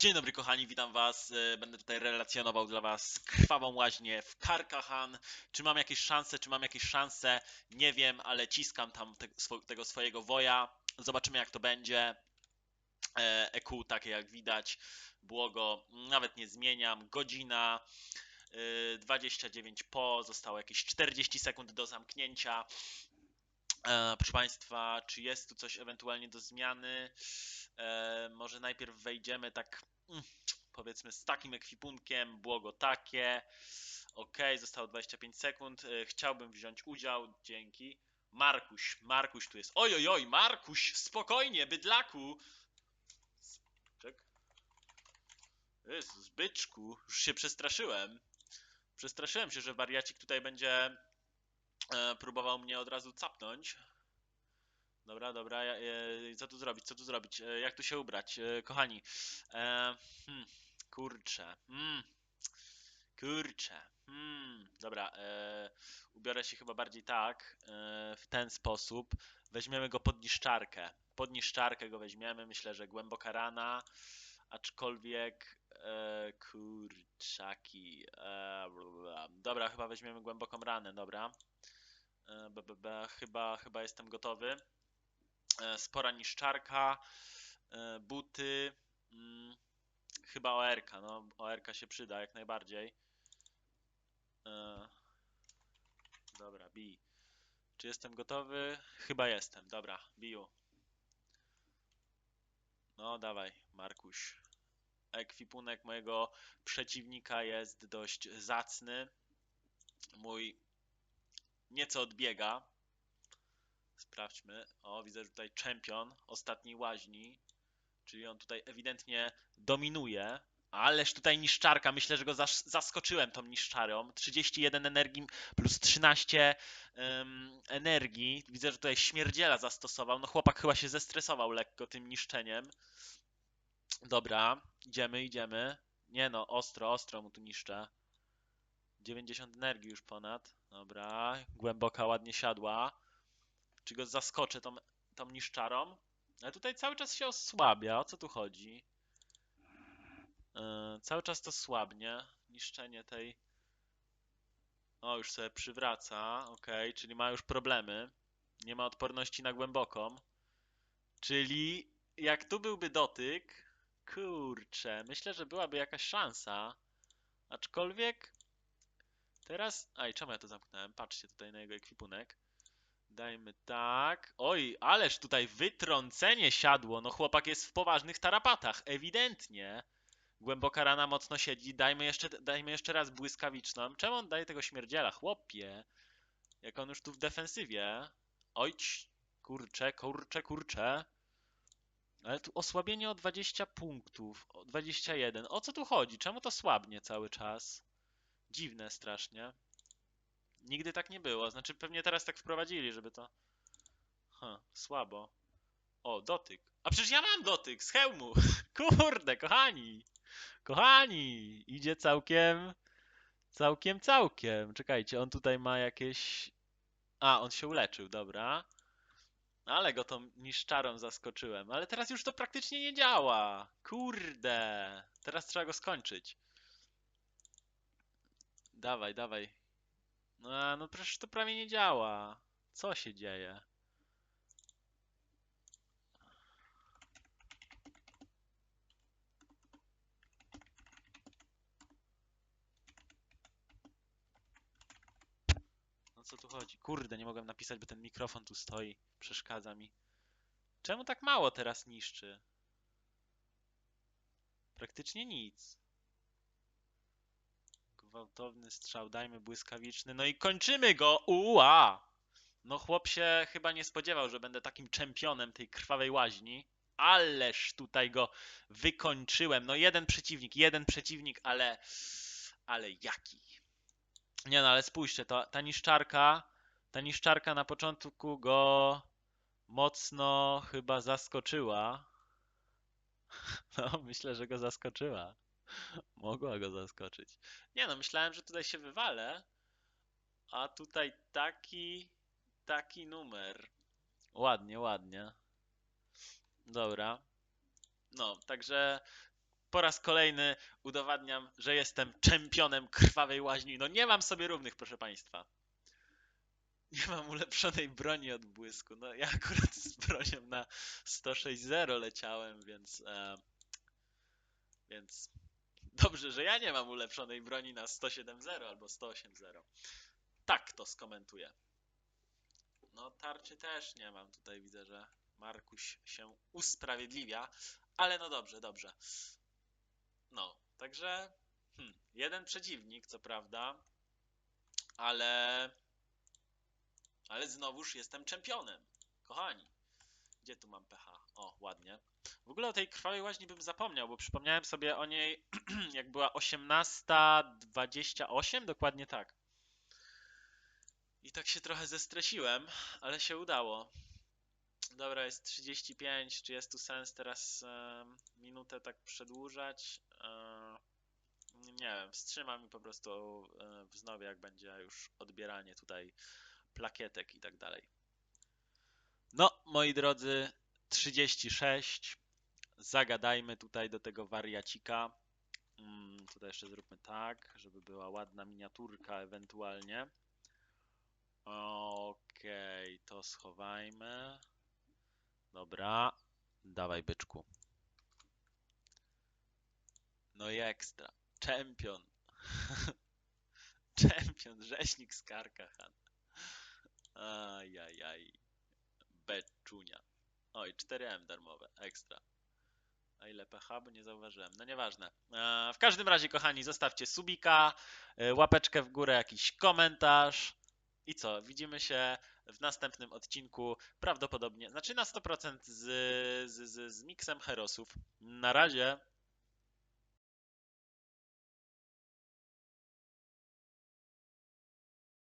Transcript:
Dzień dobry kochani, witam was. E, Będę tutaj relacjonował dla was krwawą łaźnię w Karkahan. Czy mam jakieś szanse, czy mam jakieś szanse? Nie wiem, ale ciskam tam te, swo, tego swojego woja. Zobaczymy jak to będzie. E, EQ takie jak widać. Błogo nawet nie zmieniam. Godzina e, 29 po, zostało jakieś 40 sekund do zamknięcia. E, proszę Państwa, czy jest tu coś ewentualnie do zmiany? E, może najpierw wejdziemy tak, mm, powiedzmy, z takim ekwipunkiem, błogo takie. Ok, zostało 25 sekund. E, chciałbym wziąć udział, dzięki. Markuś, Markuś tu jest. Oj, oj, oj, Markuś, spokojnie, bydlaku. Czek. Jezus, byczku, już się przestraszyłem. Przestraszyłem się, że wariacik tutaj będzie e, próbował mnie od razu capnąć. Dobra, dobra, e, co tu zrobić, co tu zrobić, e, jak tu się ubrać, e, kochani, hmm, kurczę, hmm, kurczę, hmm, dobra, ubiorę się chyba bardziej tak, w ten sposób, weźmiemy go pod niszczarkę, pod niszczarkę go weźmiemy, myślę, że głęboka rana, aczkolwiek, e, kurczaki, e, dobra, chyba weźmiemy głęboką ranę, dobra, e, b, b, b, chyba, chyba jestem gotowy spora niszczarka, e, buty, mm, chyba ORK, no ORK się przyda jak najbardziej. E, Dobra, bij. Czy jestem gotowy? Chyba jestem, dobra, biju. No dawaj, Markuś. Ekwipunek mojego przeciwnika jest dość zacny. Mój nieco odbiega, Sprawdźmy. O, widzę że tutaj czempion ostatniej łaźni. Czyli on tutaj ewidentnie dominuje. Ależ tutaj niszczarka. Myślę, że go zas- zaskoczyłem tą niszczarą. 31 energii plus 13 em, energii. Widzę, że tutaj śmierdziela zastosował. No chłopak chyba się zestresował lekko tym niszczeniem. Dobra, idziemy, idziemy. Nie no, ostro, ostro mu tu niszczę. 90 energii już ponad. Dobra, głęboka ładnie siadła czy go zaskoczę tą, tą niszczarą. Ale tutaj cały czas się osłabia. O co tu chodzi? Yy, cały czas to słabnie. Niszczenie tej. O, już sobie przywraca. Ok, czyli ma już problemy. Nie ma odporności na głęboką. Czyli jak tu byłby dotyk. Kurczę, myślę, że byłaby jakaś szansa. Aczkolwiek. Teraz. Aj, czemu ja to zamknąłem? Patrzcie tutaj na jego ekwipunek. Dajmy tak. Oj, ależ tutaj wytrącenie siadło. No chłopak jest w poważnych tarapatach, ewidentnie. Głęboka rana mocno siedzi. Dajmy jeszcze, dajmy jeszcze raz błyskawiczną. Czemu on daje tego śmierdziela? Chłopie. Jak on już tu w defensywie. Ojć. Kurcze, kurcze, kurcze. Ale tu osłabienie o 20 punktów. O 21. O co tu chodzi? Czemu to słabnie cały czas? Dziwne strasznie. Nigdy tak nie było. Znaczy pewnie teraz tak wprowadzili, żeby to... Huh, słabo. O, dotyk. A przecież ja mam dotyk z hełmu. Kurde, kochani. Kochani. Idzie całkiem... Całkiem, całkiem. Czekajcie, on tutaj ma jakieś... A, on się uleczył, dobra. Ale go tą niszczarą zaskoczyłem. Ale teraz już to praktycznie nie działa. Kurde. Teraz trzeba go skończyć. Dawaj, dawaj. No, a, no przecież to prawie nie działa. Co się dzieje? No co tu chodzi? Kurde, nie mogłem napisać, bo ten mikrofon tu stoi. Przeszkadza mi. Czemu tak mało teraz niszczy? Praktycznie nic. Gwałtowny strzał, dajmy błyskawiczny. No i kończymy go! Uła! No chłop się chyba nie spodziewał, że będę takim czempionem tej krwawej łaźni. Ależ tutaj go wykończyłem. No jeden przeciwnik, jeden przeciwnik, ale... Ale jaki? Nie no, ale spójrzcie, to, ta niszczarka, ta niszczarka na początku go mocno chyba zaskoczyła. No, myślę, że go zaskoczyła. Mogła go zaskoczyć. Nie no, myślałem, że tutaj się wywalę, a tutaj taki, taki numer. Ładnie, ładnie. Dobra. No, także po raz kolejny udowadniam, że jestem czempionem krwawej łaźni. No nie mam sobie równych, proszę państwa. Nie mam ulepszonej broni od błysku. No ja akurat z bronią na 106.0 leciałem, więc... E, więc dobrze, że ja nie mam ulepszonej broni na 107.0 albo 108.0. Tak to skomentuję. No tarczy też nie mam. Tutaj widzę, że Markuś się usprawiedliwia, ale no dobrze, dobrze. No, także hmm, jeden przeciwnik, co prawda, ale ale znowuż jestem czempionem. Kochani, gdzie tu mam PH? O, ładnie. W ogóle o tej krwawej łaźni bym zapomniał, bo przypomniałem sobie o niej, jak była 18.28, dokładnie tak. I tak się trochę zestresiłem, ale się udało. Dobra, jest 35. Czy jest tu sens teraz e, minutę tak przedłużać? E, nie wiem, wstrzymam i po prostu e, wznowię, jak będzie już odbieranie tutaj plakietek i tak dalej. No, moi drodzy, 36. Zagadajmy tutaj do tego wariacika. Mm, tutaj jeszcze zróbmy tak, żeby była ładna miniaturka ewentualnie. Okej, to schowajmy. Dobra, dawaj byczku. No i ekstra. Czempion. Czempion, rzeźnik z Karkahan. Ajajaj. Beczunia. Oj, 4M darmowe, ekstra. A ile PH, bo nie zauważyłem. No nieważne. E, W każdym razie, kochani, zostawcie subika, e, łapeczkę w górę, jakiś komentarz. I co? Widzimy się w następnym odcinku. Prawdopodobnie, znaczy na 100% z, z, z, z miksem herosów. Na razie.